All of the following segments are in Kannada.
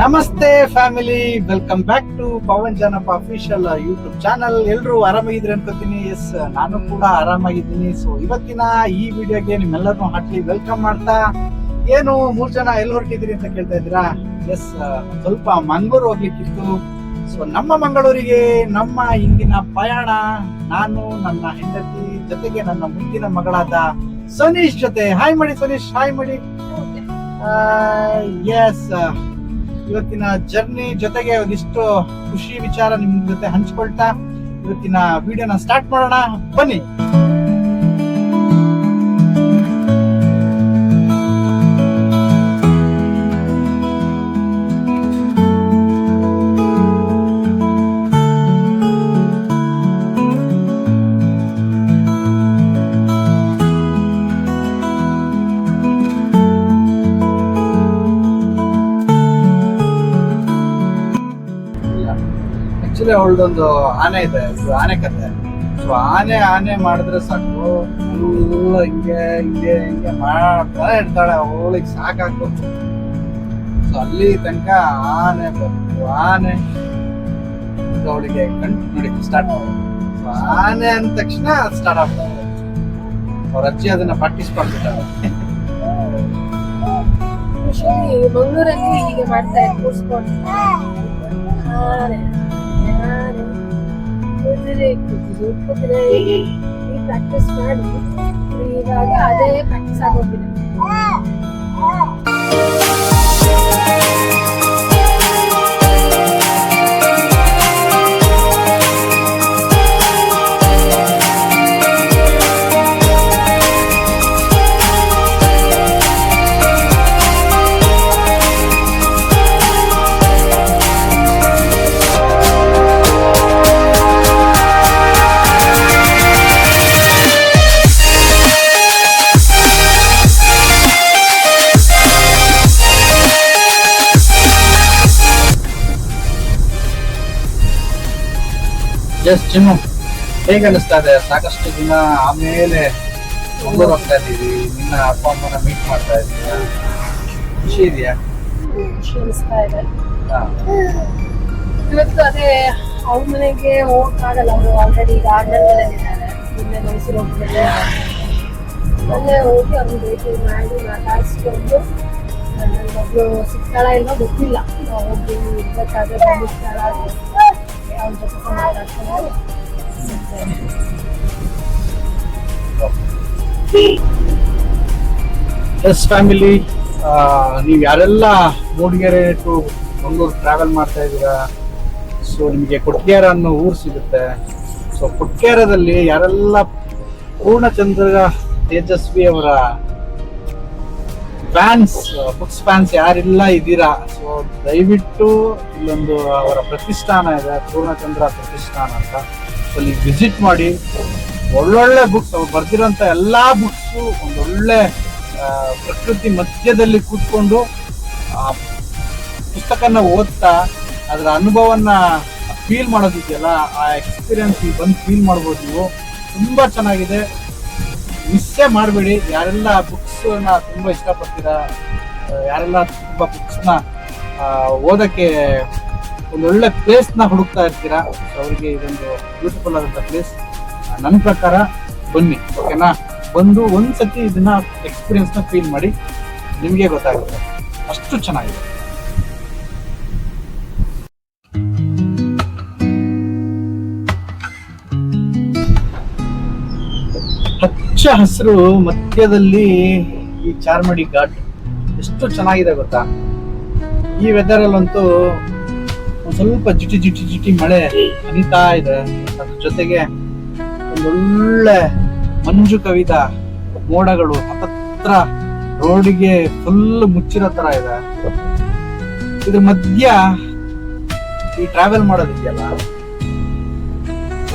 ನಮಸ್ತೆ family welcome back to Pavan Janappa official YouTube channel. ಎಲ್ಲರೂ ಆರಾಮಾಗಿದ್ರಿ ಅನ್ಕೋತೀನಿ. ಎಸ್ ನಾನು ಕೂಡ ಆರಾಮಾಗಿದ್ದೀನಿ. ಸೊ ಇವತ್ತಿನ ಈ ವಿಡಿಯೋಗೆ ನಿಮ್ಮೆಲ್ಲರನ್ನೂ ಹಾಟ್ಲಿ ವೆಲ್ಕಮ್ ಮಾಡ್ತಾ ಏನು ಮೂರ್ ಜನ ಎಲ್ಲಿ ಹೊರಟಿದ್ರಿ ಅಂತ ಕೇಳ್ತಾ ಇದ್ದೀರಾ? ಎಸ್ ಸ್ವಲ್ಪ ಮಂಗಳೂರು ಹೋಗ್ಲಿಕ್ಕಿತ್ತು. ಸೊ ನಮ್ಮ ಮಂಗಳೂರಿಗೆ ನಮ್ಮ ಇಂದಿನ ಪಯಣ ನಾನು ನನ್ನ ಹೆಂಡತಿ ಜೊತೆಗೆ ನನ್ನ ಮುಂದಿನ ಮಗಳಾದ ಸನೀಶ್ ಜೊತೆ. ಹಾಯ್ ಮಾಡಿ ಸನೀಶ್. ಹಾಯ್ ಮಾಡಿ. ಎಸ್ ಇವತ್ತಿನ ಜರ್ನಿ ಜೊತೆಗೆ ಒಂದಿಷ್ಟು ಖುಷಿ ವಿಚಾರ ನಿಮ್ ಜೊತೆ ಹಂಚ್ಕೊಳ್ತಾ ಇವತ್ತಿನ ವಿಡಿಯೋನ ಸ್ಟಾರ್ಟ್ ಮಾಡೋಣ. ಬನ್ನಿ. ಆಕ್ಚುಲಿ ಅವಳದೊಂದು ಆನೆ ಇದೆ ಆನೆ ಕತೆ. ಸೊ ಆನೆ ಆನೆ ಮಾಡಿದ್ರೆ ಸಾಕು. ಎಲ್ಲ ಹಿಂಗೆ ಹಿಂಗೆ ಹಿಂಗೆ ಮಾಡ್ತಾ ಇರ್ತಾಳೆ. ಅವಳಿಗೆ ಸಾಕಾಗ್ಬೇಕು ಸೊ ಅಲ್ಲಿ ತನಕ ಆನೆ ಬಂತು. ಆನೆ ಅವಳಿಗೆ ಕಂಟು ನೋಡಿ ಸ್ಟಾರ್ಟ್ ಸೊ ಆನೆ ಅಂದ ತಕ್ಷಣ ಸ್ಟಾರ್ಟ್ ಆಗ್ತಾಳೆ ಅವ್ರ ಅಜ್ಜಿ ಅದನ್ನ ಪ್ರಾಕ್ಟೀಸ್ ಮಾಡ್ಬಿಟ್ಟಾರೆ ಮಂಗಳೂರಲ್ಲಿ ಹೀಗೆ ಮಾಡ್ತಾ ಕೂರ್ಸ್ಕೊಂಡು. ಕುದುರೆ, ಕುದುರೆ, ಕುದುರೆ. ಈ ಪ್ರಾಕ್ಟೀಸ್ ಮಾಡಿ ಇವಾಗ ಅದೇ ಪ್ರಾಕ್ಟೀಸ್ ಆಗೋಗಿದೆ ಎಸ್ ಚಿನ್ನು ಹೇಗೆ ಅನಿಸ್ತಾ ಇದೆ? ಸಾಕಷ್ಟು ದಿನ ಆಮೇಲೆ ಮಂಗಳೂರು ಹೋಗ್ತಾ ಇದ್ದೀವಿ. ನಿನ್ನ ಅಪ್ಪ ಅಮ್ಮನ ಮೀಟ್ ಮಾಡ್ತಾ ಇದ್ದೀವಿ ಖುಷಿ ಇದೆಯಾ? ಖುಷಿ ಅನಿಸ್ತಾ ಇದೆ. ಇವತ್ತು ಅದೇ ಅವ್ರ ಮನೆಗೆ ಹೋಗಕ್ಕಾಗಲ್ಲ ಅವರು ಆಲ್ರೆಡಿ ಈಗ ಇದ್ದಾರೆ. ನಿನ್ನೆ ಮೈಸೂರು ಹೋಗ್ತಾರೆ ಅಲ್ಲೇ ಹೋಗಿ ಅವ್ರನ್ನ ಭೇಟಿ ಮಾಡಿ ಮಾತಾಡಿಸ್ಕೊಂಡು ನನ್ನ ಮಗಳು ಸಿಗ್ತಾಳ ಇಲ್ವಾ ಗೊತ್ತಿಲ್ಲ. ಹೋಗಿ ಇರ್ಬೇಕಾದ್ರೆ ಬಂದಿರ್ತಾಳ ಎಸ್ ಫ್ಯಾಮಿಲಿ ನೀವು ಯಾರೆಲ್ಲ ಮೂಡಿಗೆರೆ ಟು ಮಂಗಳೂರು ಟ್ರಾವೆಲ್ ಮಾಡ್ತಾ ಇದ್ದೀರಾ? ಸೊ ನಿಮಗೆ ಕೊಟ್ಗೆರ ಅನ್ನೋ ಊರು ಸಿಗುತ್ತೆ. ಸೊ ಕೊಟ್ಗೆರದಲ್ಲಿ ಯಾರೆಲ್ಲ ಪೂರ್ಣಚಂದ್ರ ತೇಜಸ್ವಿ ಅವರ ಫ್ಯಾನ್ಸ್ ಬುಕ್ಸ್ ಫ್ಯಾನ್ಸ್ ಯಾರೆಲ್ಲ ಇದ್ದೀರಾ? ಸೊ ದಯವಿಟ್ಟು ಇಲ್ಲೊಂದು ಅವರ ಪ್ರತಿಷ್ಠಾನ ಇದೆ, ಪೂರ್ಣಚಂದ್ರ ಪ್ರತಿಷ್ಠಾನ ಅಂತ. ಅಲ್ಲಿ ವಿಸಿಟ್ ಮಾಡಿ. ಒಳ್ಳೊಳ್ಳೆ ಬುಕ್ಸ್ ಅವ್ರು ಬರ್ದಿರೋಂಥ ಎಲ್ಲ ಬುಕ್ಸು ಒಂದೊಳ್ಳೆ ಪ್ರಕೃತಿ ಮಧ್ಯದಲ್ಲಿ ಕೂತ್ಕೊಂಡು, ಆ, ಪುಸ್ತಕನ ಓದ್ತಾ, ಅದರ ಅನುಭವನ ಫೀಲ್ ಮಾಡೋದಿದೆಯಲ್ಲ, ಆ ಎಕ್ಸ್ಪೀರಿಯನ್ಸ್ ಬಂದು ಫೀಲ್ ಮಾಡ್ಬೋದು ನೀವು. ತುಂಬ ಚೆನ್ನಾಗಿದೆ. ಮಿಸ್ಸೇ ಮಾಡಬೇಡಿ. ಯಾರೆಲ್ಲ ಬುಕ್ಸ್ನ ತುಂಬಾ ಇಷ್ಟಪಡ್ತೀರಾ ಯಾರೆಲ್ಲ ತುಂಬಾ ಬುಕ್ಸ್ನ ಓದಕ್ಕೆ ಒಂದೊಳ್ಳೆ ಪ್ಲೇಸ್ನ ಹುಡುಕ್ತಾ ಇರ್ತೀರಾ, ಅವರಿಗೆ ಇದೊಂದು ಬ್ಯೂಟಿಫುಲ್ ಆದಂಥ ಪ್ಲೇಸ್ ನನ್ನ ಪ್ರಕಾರ ಬನ್ನಿ ಓಕೆನಾ ಬಂದು ಒಂದ್ಸತಿ ಇದನ್ನ ಎಕ್ಸ್ಪೀರಿಯನ್ಸ್ನ ಫೀಲ್ ಮಾಡಿ, ನಿಮಗೆ ಗೊತ್ತಾಗುತ್ತೆ. ಅಷ್ಟು ಚೆನ್ನಾಗಿದೆ. ಹಚ್ಚ ಹಸಿರು ಮಧ್ಯದಲ್ಲಿ ಈ ಚಾರ್ಮಡಿ ಘಾಟ್ ಎಷ್ಟು ಚೆನ್ನಾಗಿದೆ ಗೊತ್ತಾ? ಈ ವೆದರ್ ಒಂದು ಸ್ವಲ್ಪ ಜಿಟಿ ಜಿಟಿ ಜಿಟಿ ಮಳೆ ಅನಿತಾ ಇದೆ. ಅದ್ರ ಜೊತೆಗೆ ಒಂದೊಳ್ಳೆ ಮಂಜು ಕವಿದ ಮೋಡಗಳು ಹತ್ರ ರೋಡಿಗೆ ಫುಲ್ ಮುಚ್ಚಿರೋ ತರ ಇದೆ. ಇದ್ರ ಮಧ್ಯ ಈ ಟ್ರಾವೆಲ್ ಮಾಡೋದಿದೆಯಲ್ಲ?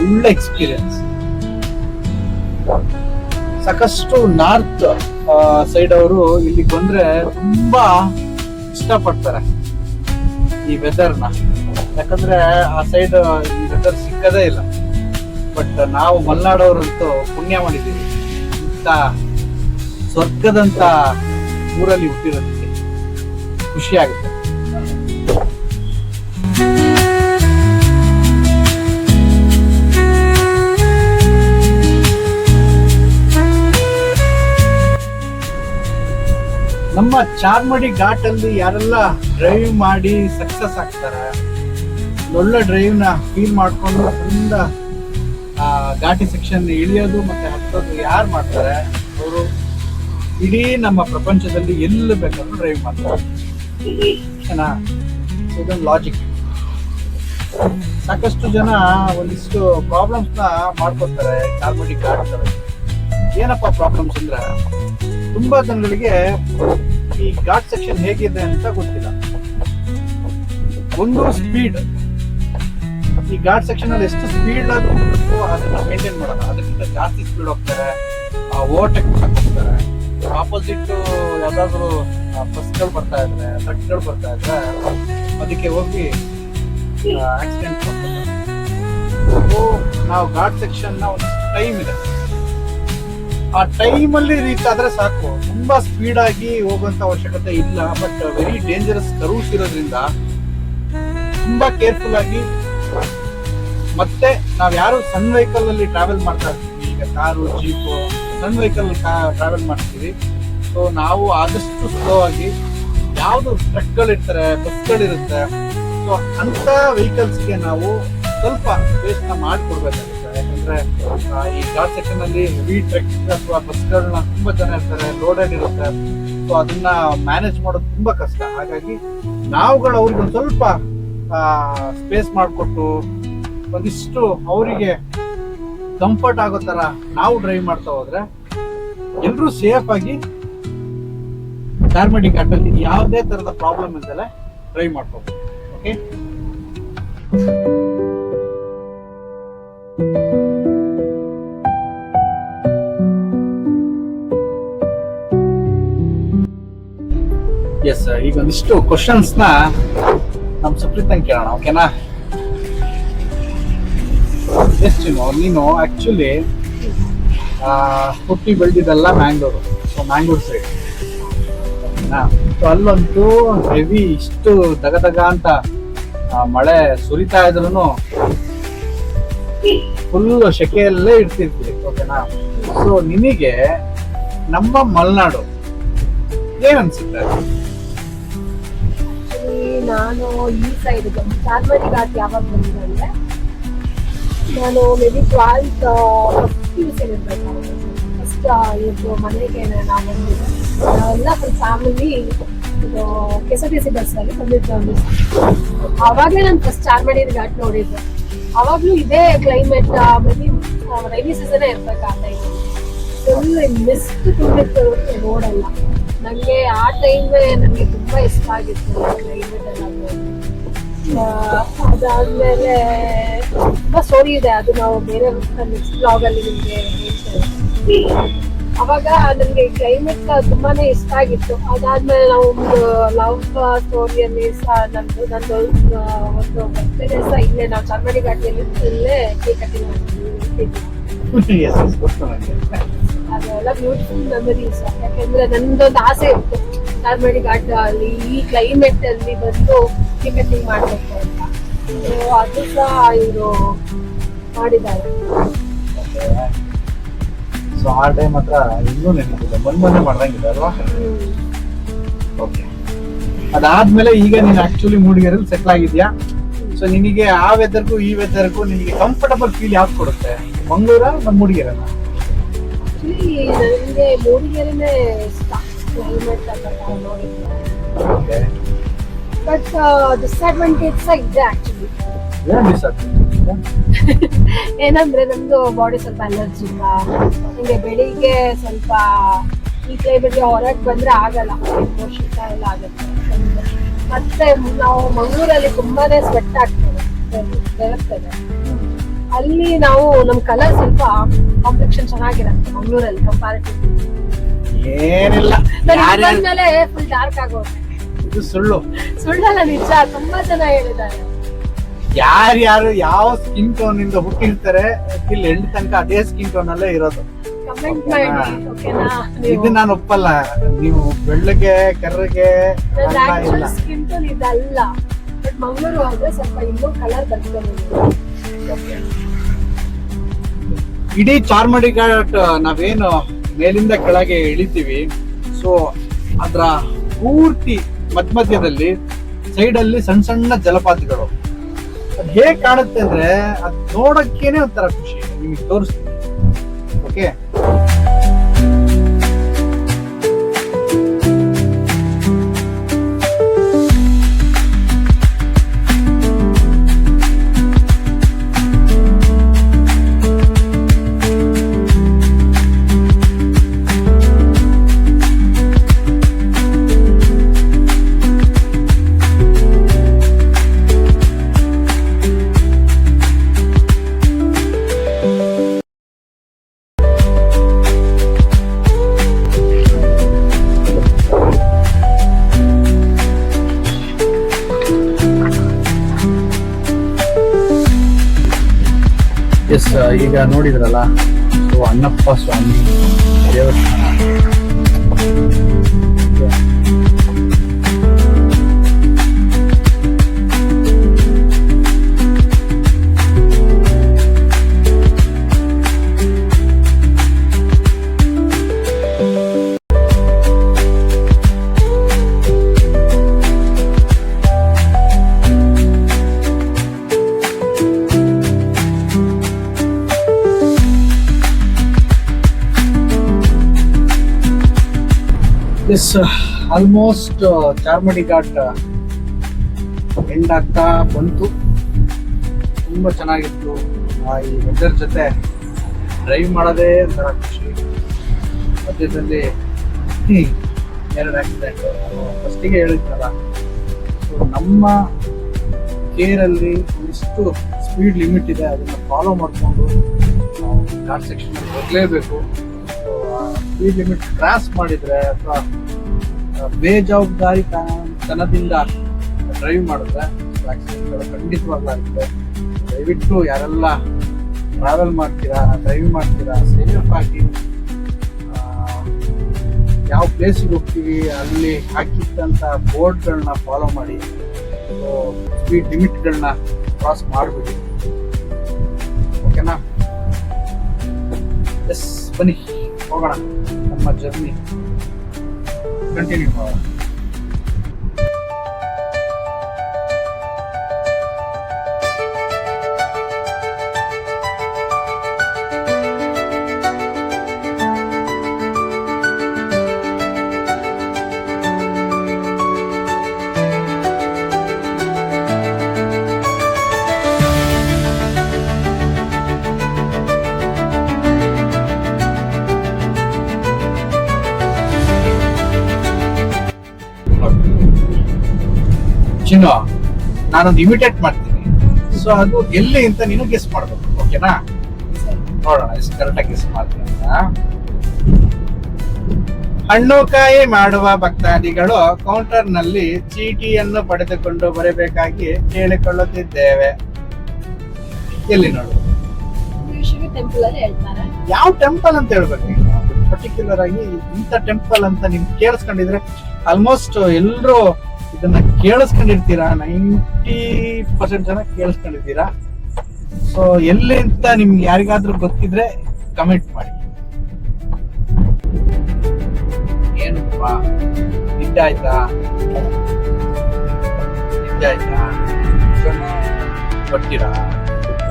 ಒಳ್ಳೆ ಎಕ್ಸ್ಪೀರಿಯನ್ಸ್ ಸಾಕಷ್ಟು ನಾರ್ತ್ ಸೈಡ್ ಅವರು ಇಲ್ಲಿ ಬಂದ್ರೆ ತುಂಬಾ ಇಷ್ಟಪಡ್ತಾರೆ ಈ ವೆದರ್ನ ಯಾಕಂದ್ರೆ ಆ ಸೈಡ್ ಈ ವೆದರ್ ಸಿಕ್ಕದೇ ಇಲ್ಲ. ಬಟ್ ನಾವು ಮಲ್ನಾಡವ್ರಂತೂ ಪುಣ್ಯ ಮಾಡಿದ್ದೀವಿ. ಇಂಥ ಸ್ವರ್ಗದಂತ ಊರಲ್ಲಿ ಹುಟ್ಟಿರೋದಕ್ಕೆ ಖುಷಿ ಆಗುತ್ತೆ. ನಮ್ಮ ಚಾರ್ಮಡಿ ಘಾಟ್ ಅಲ್ಲಿ ಯಾರೆಲ್ಲ ಡ್ರೈವ್ ಮಾಡಿ ಸಕ್ಸಸ್ ಆಗ್ತಾರೆ, ಒಳ್ಳೆ ನ ಫೀಲ್ ಮಾಡ್ಕೊಂಡು ತುಂಬ ಘಾಟಿ ಸೆಕ್ಷನ್ ಇಳಿಯೋದು ಮತ್ತೆ ಹತ್ತೋದು ಯಾರು ಮಾಡ್ತಾರೆ, ಅವರು ಇಡೀ ನಮ್ಮ ಪ್ರಪಂಚದಲ್ಲಿ ಎಲ್ಲಿ ಬೇಕಾದ್ರೂ ಡ್ರೈವ್ ಮಾಡ್ತಾರೆ. ಇದೊಂದು ಲಾಜಿಕ್ ಸಾಕಷ್ಟು ಜನ ಒಂದಿಷ್ಟು ಪ್ರಾಬ್ಲಮ್ಸ್ನ ಮಾಡ್ಕೊತಾರೆ ಚಾರ್ಮಡಿ ಘಾಟ್ ಏನಪ್ಪ ಪ್ರಾಬ್ಲಮ್ಸ್ ಅಂದ್ರೆ, ತುಂಬಾ ಜನಗಳಿಗೆ ಈ ಘಾಟ್ ಸೆಕ್ಷನ್ ಹೇಗಿದೆ ಅಂತ ಗೊತ್ತಿಲ್ಲ. ಒಂದು ಸ್ಪೀಡ್ ಈ ಘಾಟ್ ಸೆಕ್ಷನ್ ಅಲ್ಲಿ ಎಷ್ಟು ಸ್ಪೀಡ್ ಆಗಬೇಕು ಅದನ್ನ ಮೇಂಟೈನ್ ಮಾಡೋಣ. ಅದಕ್ಕಿಂತ ಜಾಸ್ತಿ ಸ್ಪೀಡ್ ಹೋಗ್ತಾರೆ. ಓವರ್ಟೇಕ್ ಹೋಗ್ತಾರೆ ಆಪೋಸಿಟ್ ಯಾವ್ದಾದ್ರು ಬಸ್ಗಳು ಬರ್ತಾ ಇದ್ರೆ ಟ್ರಕ್ಗಳು ಬರ್ತಾ ಇದ್ರೆ ಅದಕ್ಕೆ ಹೋಗಿ ಆಕ್ಸಿಡೆಂಟ್ So, ನಾವು ಘಾಟ್ ಸೆಕ್ಷನ್ನ ಒಂದು ಟೈಮ್ ಇದೆ. ಆ ಟೈಮ್ ಅಲ್ಲಿ ರೀಚ್ ಆದ್ರೆ ಸಾಕು. ತುಂಬಾ ಸ್ಪೀಡ್ ಆಗಿ ಹೋಗುವಂತ ಅವಶ್ಯಕತೆ ಇಲ್ಲ ಬಟ್ ವೆರಿ ಡೇಂಜರಸ್ ಕರ್ವ್ಸ್ ಇರೋದ್ರಿಂದ ತುಂಬಾ ಕೇರ್ಫುಲ್ ಆಗಿ ಮತ್ತೆ ನಾವ್ ಯಾರು ಸಣ್ಣ ವೆಹಿಕಲ್ ಅಲ್ಲಿ ಟ್ರಾವೆಲ್ ಮಾಡ್ತಾ ಇರ್ತೀವಿ. ಈಗ ಕಾರು ಜೀಪು ಸಣ್ಣ ವೆಹಿಕಲ್ ಟ್ರಾವೆಲ್ ಮಾಡ್ತೀವಿ. ಸೊ ನಾವು ಆದಷ್ಟು ಸ್ಲೋ ಆಗಿ ಯಾವ್ದು ಟ್ರಕ್ಗಳಿರ್ತಾರೆ ಬಸ್ಗಳಿರುತ್ತೆ ಸೊ ಅಂತ ವೆಹಿಕಲ್ಸ್ಗೆ ನಾವು ಸ್ವಲ್ಪ ಪ್ರಯತ್ನ ಮಾಡಿಕೊಡ್ಬೇಕಾಗುತ್ತೆ. ಯಾಕಂದ್ರೆ ಈ ಘಾಟ್ ಸೆಕ್ಷನ್ ಅಲ್ಲಿ ಹೆವಿ ಟ್ರಕ್ ಅಥವಾ ಬಸ್ಗಳನ್ನ ತುಂಬಾ ಜನ ಇರ್ತಾರೆ ಲೋಡೆಡ್ ಇರುತ್ತೆ. ಸೊ ಅದನ್ನ ಮ್ಯಾನೇಜ್ ಮಾಡೋದು ತುಂಬಾ ಕಷ್ಟ. ಹಾಗಾಗಿ ನಾವುಗಳು ಅವ್ರಿಗೆ ಒಂದು ಸ್ವಲ್ಪ ಸ್ಪೇಸ್ ಮಾಡಿಕೊಟ್ಟು ಒಂದಿಷ್ಟು ಅವರಿಗೆ ಕಂಫರ್ಟ್ ಆಗೋ ತರ ನಾವು ಡ್ರೈವ್ ಮಾಡ್ತಾ ಹೋದ್ರೆ ಎಲ್ಲರೂ ಸೇಫ್ ಆಗಿ ಚಾರ್ಮಡಿ ಘಾಟಲ್ಲಿ ಯಾವುದೇ ತರದ ಪ್ರಾಬ್ಲಮ್ ಇದ್ದಲ್ಲೇ ಡ್ರೈವ್ ಮಾಡ್ಕೋಬಹುದು ಓಕೆ ಈಗ ಒಂದಿಷ್ಟು ಕ್ವಶನ್ಸ್ನ ನಮ್ಮ ನಮ್ ಸುಪ್ರೀತಂಗ್ ಕೇಳೋಣ ಓಕೆನಾ ಚಿನ್ನು ನೀನು ಆ್ಯಕ್ಚುಲಿ ಹುಟ್ಟಿ ಬೆಳೆದಿದ್ದೆಲ್ಲ Mangalore so Mangalore side so ಅಲ್ಲಂತೂ ಹೆವಿ ಇಷ್ಟು ದಗ ದಗ ಅಂತ ಮಳೆ ಸುರಿತಾ ಇದ್ರು ಫುಲ್ ಶೆಕೆಯಲ್ಲೇ ಇರ್ತಿದ್ವಿ ಓಕೆನಾ ಸೊ ನಿನಗೆ ನಮ್ಮ ಮಲೆನಾಡು, ಏನ್ ಅನ್ಸುತ್ತೆ? ನಾನು ಈ ಸೈಡ್ ಚಾರ್ಮಡಿ ಘಾಟ್ ಯಾವಾಗ ಬಂದಿದೆ ಅಂದ್ರೆ ನಾನು maybe twelfth first you see first ಇವತ್ತು ಮನೆಗೆ ನಾವು ಬಂದಿದ್ದೆ. ಎಲ್ಲ ಫುಲ್ ಫ್ಯಾಮಿಲಿ ಇದು K S R T C ಬಸ್ಸಲ್ಲಿ ಬಂದಿದ್ದು ಒಂದು ಅವಾಗಲೇ ನಾನು ಫಸ್ಟ್ ಚಾರ್ಮಡಿ ಘಾಟ್ ನೋಡಿದ್ದೆ. ಅವಾಗಲೂ ಇದೇ climate maybe rainy season ಇರ್ಬೇಕು ಆ ಟೈಮ್ ಫುಲ್ ಮಿಸ್ಟ್ ತುಂಬಿತ್ತು ರೋಡೆಲ್ಲ ನನಗೆ ಆ ಟೈಮ್ ನನಗೆ ತುಂಬಾ ಇಷ್ಟ ಆಗಿತ್ತು ಕ್ಲೈಮೇಟ್ ಅದಾದ್ಮೇಲೆ ತುಂಬಾ ಸ್ಟೋರಿ ಇದೆ. ಅದು ನಾವು ಬೇರೆ ನೆಕ್ಸ್ಟ್ ಬ್ಲಾಗ್ ಅಲ್ಲಿ ನಿಮ್ಗೆ ಹೇಳ್ತೇವೆ. ಅವಾಗ ನಮ್ಗೆ ಕ್ಲೈಮೇಟ್ ತುಂಬಾನೇ ಇಷ್ಟ ಆಗಿತ್ತು. ಅದಾದ್ಮೇಲೆ ನಾವು ಒಂದು ಲವ್ ಸ್ಟೋರಿಯಲ್ಲಿ ಸಹ ನಂದು ನಂದು ಒಂದು ಒಂದು ಬರ್ತೇನೆ ಸಹ ಇಲ್ಲೇ ನಾವು ಚಾರ್ಮಡಿ ಘಾಟಿಯಲ್ಲಿ ಇಲ್ಲೇ ಕೇಕ್ ಕಟಿಂಗ್ ಮಾಡ್ತೀವಿ ಅದೆಲ್ಲ ಬ್ಯೂಟಿಫುಲ್ ಮೆಮರೀಸ್ ಯಾಕಂದ್ರೆ ನಂದೊಂದು ಆಸೆ ಇತ್ತು. ಚಾರ್ಮಡಿ ಘಾಟ್ ಅಲ್ಲಿ ಈ ಕ್ಲೈಮೇಟ್ ಅಲ್ಲಿ ಬಂದು ಕಿಮೆಟಿಂಗ್ ಮಾಡ್ಬೇಕು ಅಂತ. ಅದು ಸಹ ಇವರು ಮಾಡಿದ್ದಾರೆ. ಸೊ ಆ ಟೈಮ್ ಹತ್ರ ಇನ್ನೂ ನೆನಪಿಲ್ಲ ಮೊನ್ನೆ ಮಾಡ್ದಂಗಿದೆ ಅಲ್ವಾ? ಓಕೆ ಅದಾದ್ಮೇಲೆ ಈಗ ನೀನು ಆಕ್ಚುಲಿ ಮೂಡಿಗೆರೆಯಲ್ಲಿ ಸೆಟ್ಲ್ ಆಗಿದ್ಯಾ? ಸೊ ನಿನಗೆ ಆ ವೆದರ್ಗೂ ಈ ವೆದರ್ಗೂ ನಿನಗೆ ಕಂಫರ್ಟಬಲ್ ಫೀಲ್ ಯಾವ್ದು ಕೊಡುತ್ತೆ? ಮಂಗಳೂರ ನಮ್ಮ ಮೂಡಿಗೆರೆನ? ಆಕ್ಚುಲಿ ನನಗೆ ಮೂಡಿಗೆರೆನೇ ಇಷ್ಟ. ಬಟ್ ಡಿಸ್ಅಡ್ವಾಂಟೇಜ್ ಸಹ ಇದೆ ಆಕ್ಚುಲಿ ಏನ್ ಏನಂದ್ರೆ ನಮ್ದು ಬಾಡಿ ಸ್ವಲ್ಪ ಅಲರ್ಜಿ ಇಲ್ಲ. ಹಿಂಗೆ ಬೆಳಿಗ್ಗೆ ಸ್ವಲ್ಪ ಈ ಕ್ಲೈಮೇಟ್ಗೆ ಹೊರಗೆ ಬಂದ್ರೆ ಆಗಲ್ಲ. ಶೀತ ಎಲ್ಲ ಆಗುತ್ತೆ. ಮತ್ತೆ ನಾವು ಮಂಗಳೂರಲ್ಲಿ ತುಂಬಾನೇ ಸ್ವೆಟ್ ಆಗ್ತದೆ. ಬೆಳಗ್ತದೆ ಅಲ್ಲಿ ನಾವು ನಮ್ ಕಲರ್ ಸ್ವಲ್ಪ ಕಾಂಪ್ಲೆಕ್ಷನ್ ಚೆನ್ನಾಗಿರತ್ತೆ ಮಂಗಳೂರಲ್ಲಿ ಕಂಪಾರಿಟಿವ್ ಏನಿಲ್ಲ. ಫುಲ್ ಡಾರ್ಕ್ ಇದು ಸುಳ್ಳು. ಸುಳ್ಳಲ್ಲ ನಿಜ. ತುಂಬಾ ಜನ ಹೇಳಿದ್ದಾರೆ. ಯಾರ್ಯಾರು ಯಾವ ಸ್ಕಿನ್ ಟೋನ್ ಇಂದ ಹುಟ್ಟಿರ್ತಾರೆ ಇಲ್ಲಿ ಎಂಡ್ ತನಕ ಅದೇ ಸ್ಕಿನ್ ಟೋನ್ ಅಲ್ಲೇ ಇರೋದು. ಕಮೆಂಟ್ ಮಾಡಿ ಓಕೆನಾ? ಇದು ನಾನು ಒಪ್ಪಲ್ಲ. ನೀವು ಬೆಳ್ಳಗೆ ಕರ್ರಿಗೆ ಸ್ಕಿನ್ ಟೋನ್ ಇದಲ್ಲ. ಬಟ್ ಮಂಗಳೂರು ಹೋದ್ರೆ ಸ್ವಲ್ಪ ಇನ್ನೂ ಕಲರ್ ಬರ್ತದೆ ನನಗೆ. ಇಡೀ ಚಾರ್ಮಡಿ ಘಾಟ್ ನಾವೇನು ಮೇಲಿಂದ ಕೆಳಗೆ ಇಳಿತೀವಿ. ಸೊ ಅದರ ಪೂರ್ತಿ ಮಧ್ಯ ಮಧ್ಯದಲ್ಲಿ ಸೈಡ್ ಅಲ್ಲಿ ಸಣ್ಣ ಸಣ್ಣ ಜಲಪಾತಗಳು. ಅದು ಹೇಗೆ ಕಾಣುತ್ತೆ ಅಂದ್ರೆ ಅದು ನೋಡಕ್ಕೇನೆ ಒಂಥರ ಖುಷಿ. ನಿಮಗೆ ತೋರಿಸ್ತೀನಿ. ಓಕೆ ಈಗ ನೋಡಿದ್ರಲ್ಲ ಸೊ ಅಣ್ಣಪ್ಪ ಸ್ವಾಮಿ. ದೇವಸ್ಥಾನ yes almost Charmadi ghat end ಆಗ್ತಾ ಬಂತು. ತುಂಬ ಚೆನ್ನಾಗಿತ್ತು. ಈ ವೆದರ್ ಜೊತೆ ಡ್ರೈವ್ ಮಾಡೋದೇ ಒಂಥರ ಖುಷಿ. ಮಧ್ಯದಲ್ಲಿ ಎರಡು ಆಕ್ಸಿಡೆಂಟ್ ಫಸ್ಟಿಗೆ ಹೇಳಿದ್ನಲ್ಲ. ಸೊ ನಮ್ಮ ಕೇರಲ್ಲಿ ಎಷ್ಟು ಸ್ಪೀಡ್ ಲಿಮಿಟ್ ಇದೆ. ಅದನ್ನು ಫಾಲೋ ಮಾಡಿಕೊಂಡು ನಾವು ಕಾರ್ ಸೆಕ್ಷನ್ ಹೋಗಲೇಬೇಕು. ಸ್ಪೀಡ್ ಲಿಮಿಟ್ ಕ್ರಾಸ್ ಮಾಡಿದರೆ ಅಥವಾ ಬೇಜವಾಬ್ದಾರಿ ತನದಿಂದ ಡ್ರೈವ್ ಮಾಡಿದ್ರೆ ಆಕ್ಸಿಡೆಂಟ್ಗಳು ಖಂಡಿತವಾಗ್ಲಾಗುತ್ತೆ. ದಯವಿಟ್ಟು ಯಾರೆಲ್ಲ ಟ್ರಾವೆಲ್ ಮಾಡ್ತೀರಾ ಡ್ರೈವ್ ಮಾಡ್ತೀರಾ ಸೇಫ್ ಆಗಿ ಯಾವ ಪ್ಲೇಸಿಗೆ ಹೋಗ್ತೀವಿ, ಅಲ್ಲಿ ಹಾಕಿದ್ದಂಥ ಬೋರ್ಡ್ಗಳನ್ನ ಫಾಲೋ ಮಾಡಿ ಸ್ಪೀಡ್ ಲಿಮಿಟ್ಗಳನ್ನ ಕ್ರಾಸ್ ಮಾಡಿಬಿಡಿ. ಓಕೆನಾ ಎಸ್ ಬನ್ನಿ, ಹೋಗೋಣ. ನಮ್ಮ ಜರ್ನಿ ಕಂಟಿನ್ಯೂ ಮಾಡೋಣ ನಾನೊಂದು ಇಮಿಟೇಟ್ ಮಾಡ್ತೀನಿ. ಸೊ ಅದು ಎಲ್ಲಿ ಅಂತ ನೀನು ಗೆಸ್ ಮಾಡ್ಬೇಕು ಓಕೆನಾ ನೋಡೋಣ ಎಷ್ಟು ಕರೆಕ್ಟಾಗಿ ಗೆಸ್ ಮಾಡ್ತೀನಿ ಅಂತ. ಹಣ್ಣು ಕಾಯಿ ಮಾಡುವ ಭಕ್ತಾದಿಗಳು ಕೌಂಟರ್ನಲ್ಲಿ ಚೀಟಿಯನ್ನು ಪಡೆದುಕೊಂಡು ಬರಬೇಕಾಗಿ ಕೇಳಿಕೊಳ್ಳುತ್ತಿದ್ದೇವೆ. ಎಲ್ಲಿ ನೋಡು? ಯಾವ ಟೆಂಪಲ್ ಅಂತ ಹೇಳ್ಬೇಕು ಪರ್ಟಿಕ್ಯುಲರ್ ಆಗಿ ಇಂಥ ಟೆಂಪಲ್ ಅಂತ ನಿಮ್ಗೆ ಕೇಳಿಸ್ಕೊಂಡಿದ್ರೆ ಆಲ್ಮೋಸ್ಟ್ ಎಲ್ಲರೂ ಇದನ್ನ ಕೇಳಿಸ್ಕೊಂಡಿರ್ತೀರಾ? ನೈಂಟಿ ಪರ್ಸೆಂಟ್ ಜನ ಕೇಳಿಸ್ಕೊಂಡಿರ್ತೀರಾ? ಸೊ ಎಲ್ಲಿ ಅಂತ ನಿಮ್ಗೆ ಯಾರಿಗಾದ್ರೂ ಗೊತ್ತಿದ್ರೆ ಕಮೆಂಟ್ ಮಾಡಿ. ಏನಪ್ಪಾ? ನಿದ್ದೆ ಆಯ್ತಾ? ನಿದ್ದೆ ಆಯ್ತಾ? ಬರ್ತೀರಾ?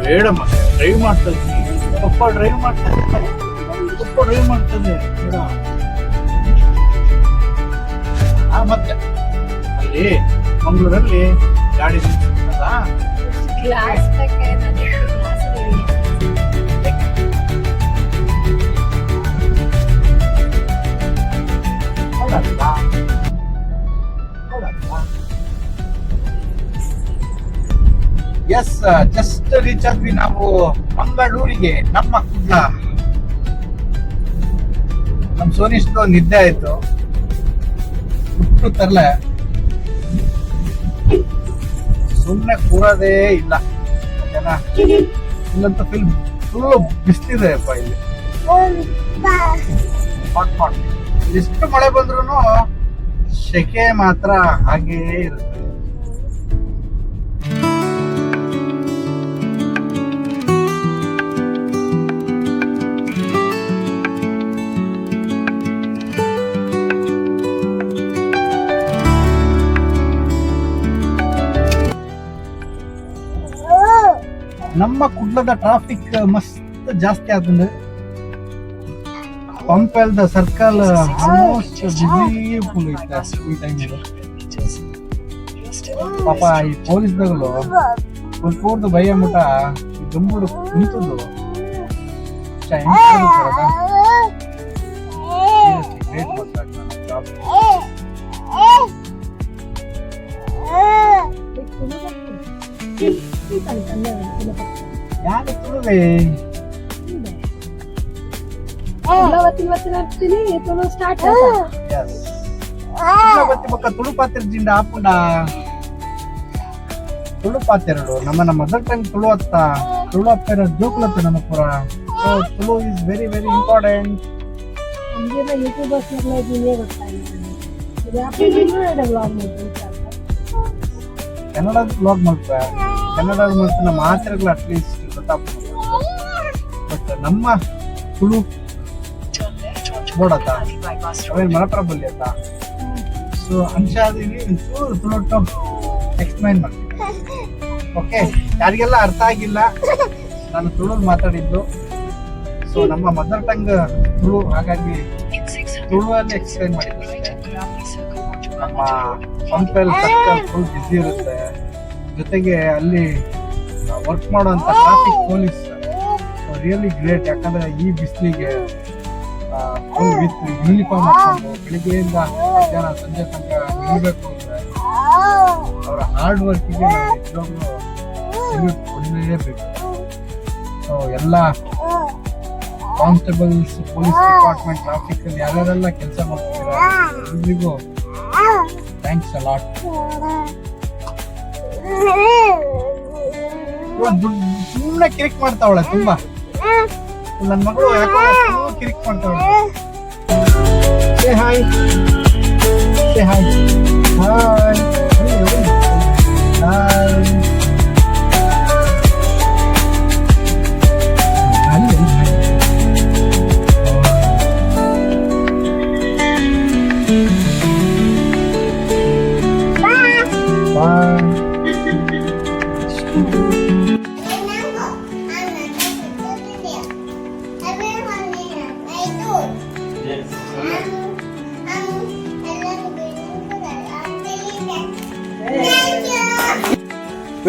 ಬೇಡ ಮಗ ಡ್ರೈವ್ ಮಾಡ್ತಾ ಇದ್ದೀನಿ. ಪಪ್ಪ ಡ್ರೈವ್ ಮಾಡ್ತಾ ಇದ್ದಾರೆ. ಪಪ್ಪ ಡ್ರೈವ್ ಮಾಡ್ತದೆ ಆ, ಮತ್ತೆ? ಅಲ್ಲಿ ಮಂಗಳೂರಲ್ಲಿ ಗಾಡಿ? ಎಸ್ ಜಸ್ಟ್ ರೀಚ್ ಆದ್ವಿ ನಾವು ಮಂಗಳೂರಿಗೆ ನಮ್ಮ ಕುಡ್ಲ. ನಮ್ ಸೋನಿಷ್ಟು ನಿದ್ದೆ ಆಯ್ತು. ಹುಟ್ಟು ತರ್ಲೆ. ಸುಮ್ನೆ ಕೂರೋದೇ ಇಲ್ಲ. ಇಲ್ಲಂತ ಫಿಲ್ ಫುಲ್ ಬಿಸ್ತಿದೆ ಅಪ್ಪ ಇಲ್ಲಿ. ಎಷ್ಟು ಮಳೆ ಬಂದ್ರು ಸೆಕೆ ಮಾತ್ರ ಹಾಗೇ ಇರುತ್ತೆ. ನಮ್ಮ ಕುಡ್ಲದ ಟ್ರಾಫಿಕ್ ಮಸ್ತ್ ಜಾಸ್ತಿ ಆತಂದು ಪಂಪೆಲ್ದ ಸರ್ಕಲ್ ಆಲ್ಮೋಸ್ಟ್ ಬಿಸಿ ಫುಲ್ ಇತ್ತು ಈ ಟೈಮ್ ಪಾಪ ಈ ಪೊಲೀಸ್ದಾಗಲು ಕೂರ್ದು ಭಯ ಮುಟ ತುಳುವೆ ಸ್ಟಾರ್ಟ್ ತುಳು ಪಾತಿರ್ಜಿಂಡ ಆಪುಂಡ ತುಳು ಪಾತೆರಡು ನಮ್ಮ ನಮ್ಮ ಟಂಗ್ ತುಳು ಅತ್ತ ತುಳು ಅಪ್ಪೆರ ಜೋಕ್ಲತ್ತ ನಮ್ಮ ಪುರ so is very very important ನಮ್ಗೆಲ್ಲ ಯೂಟ್ಯೂಬರ್ಸ್ ಬ್ಲಾಗ್ ಮಲ್ಪ ಕನ್ನಡ ಮನುಷ್ಯನ ನಮ್ಮ ಅಟ್ಲೀಸ್ಟ್ ಗೊತ್ತಾಗ್ತದೆ ಬಟ್ ನಮ್ಮ ತುಳು ಬೋಡತ್ತ ಅವೇನು ಮಲಪುರ ಬಲ್ಲಿ ಅಂತ. ಸೊ ಅಂಶಾದಿನಿ ಒಂಚೂರು ತುಳು ಎಕ್ಸ್ಪ್ಲೈನ್ ಮಾಡ್ತೀನಿ. ಓಕೆ ಯಾರಿಗೆಲ್ಲ ಅರ್ಥ ಆಗಿಲ್ಲ, ನಾನು ತುಳು ಮಾತಾಡಿದ್ದು. ಸೊ ನಮ್ಮ ಮದರ್ ಟಂಗ್ ತುಳು, ಹಾಗಾಗಿ ತುಳುವಲ್ಲಿ ಎಕ್ಸ್ಪ್ಲೈನ್ ಮಾಡಿದ್ದೀನಿ ನಮ್ಮ ಪಂಪೆಲ್ ಸರ್ಕಲ್ ಫುಲ್ ಬಿಸಿ ಇರುತ್ತೆ. ಜೊತೆಗೆ ಅಲ್ಲಿ ವರ್ಕ್ ಮಾಡುವಂಥ ಟ್ರಾಫಿಕ್ ಪೊಲೀಸ್ ರಿಯಲಿ ಗ್ರೇಟ್ ಯಾಕಂದ್ರೆ ಈ ಬಿಸಿಲಿಗೆ ಫುಲ್ ವಿತ್ ಯೂನಿಫಾರ್ಮ್ ಹಾಕೊಂಡು ಬೆಳಿಗ್ಗೆಯಿಂದ ಮಧ್ಯಾಹ್ನ ಸಂಜೆ ತನಕ ನಿಲ್ಬೇಕು ಅಂದ್ರೆ ಅವರ ಹಾರ್ಡ್ ವರ್ಕಿಗೆ ನಾವು ನಿಜವಾಗ್ಲೂ ಸಲ್ಯೂಟ್ ಕೊಡಲೇಬೇಕು. ಸೊ ಎಲ್ಲ ಕಾನ್ಸ್ಟೇಬಲ್ಸ್ ಪೊಲೀಸ್ ಡಿಪಾರ್ಟ್ಮೆಂಟ್ ಟ್ರಾಫಿಕ್ ಅಲ್ಲಿ ಯಾರ್ಯಾರೆಲ್ಲ ಕೆಲಸ ಮಾಡ್ತಾರೆ ಎಲ್ರಿಗೂ ಥ್ಯಾಂಕ್ಸ್ ಅಲಾಟ್ ಸುಮ್ಮನೆ ಕಿರಿಕ್ ಮಾಡ್ತಾವಳೆ ತುಂಬಾ. ನನ್ನ ಮಗಳು ಯಾಕೋ ಕಿರಿಕ್ ಮಾಡ್ತಾವಳೆ. Hi say hi hi hi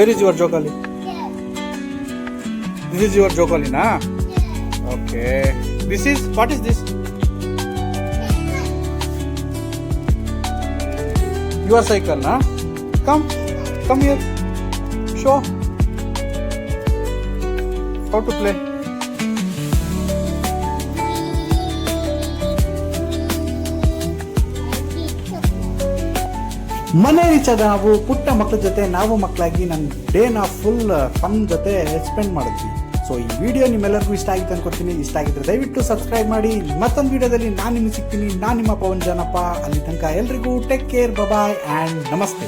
Where is your jokali? Yes. This is your jokali, na? Yes. Okay. This is what is this? Yes. Your cycle, na? Come, come here. Show. How to play. ಮನೆ ರೀಚ್ ಆದ ನಾವು, ಪುಟ್ಟ ಮಕ್ಕಳ ಜೊತೆ ನಾವು ಮಕ್ಕಳಾಗಿ ನನ್ನ ಡೇನ ಫುಲ್ ಫನ್ ಜೊತೆ ಸ್ಪೆಂಡ್ ಮಾಡಿದ್ವಿ. ಸೊ ಈ ವಿಡಿಯೋ ನಿಮ್ಮೆಲ್ಲರಿಗೂ ಇಷ್ಟ ಆಗಿತ್ತು ಅನ್ಕೊಡ್ತೀನಿ ಇಷ್ಟ ಆಗಿದ್ರೆ ದಯವಿಟ್ಟು ಸಬ್ಸ್ಕ್ರೈಬ್ ಮಾಡಿ. ಮತ್ತೊಂದು ವಿಡಿಯೋದಲ್ಲಿ ನಾನು ನಿಮ್ಗೆ ಸಿಗ್ತೀನಿ. ನಾನು ನಿಮ್ಮ ಪವನ್ ಜನಪ್ಪ. ಅಲ್ಲಿ ತನಕ ಎಲ್ರಿಗೂ ಟೇಕ್ ಕೇರ್ ಬಬಾಯ್ ಆ್ಯಂಡ್ ನಮಸ್ತೆ.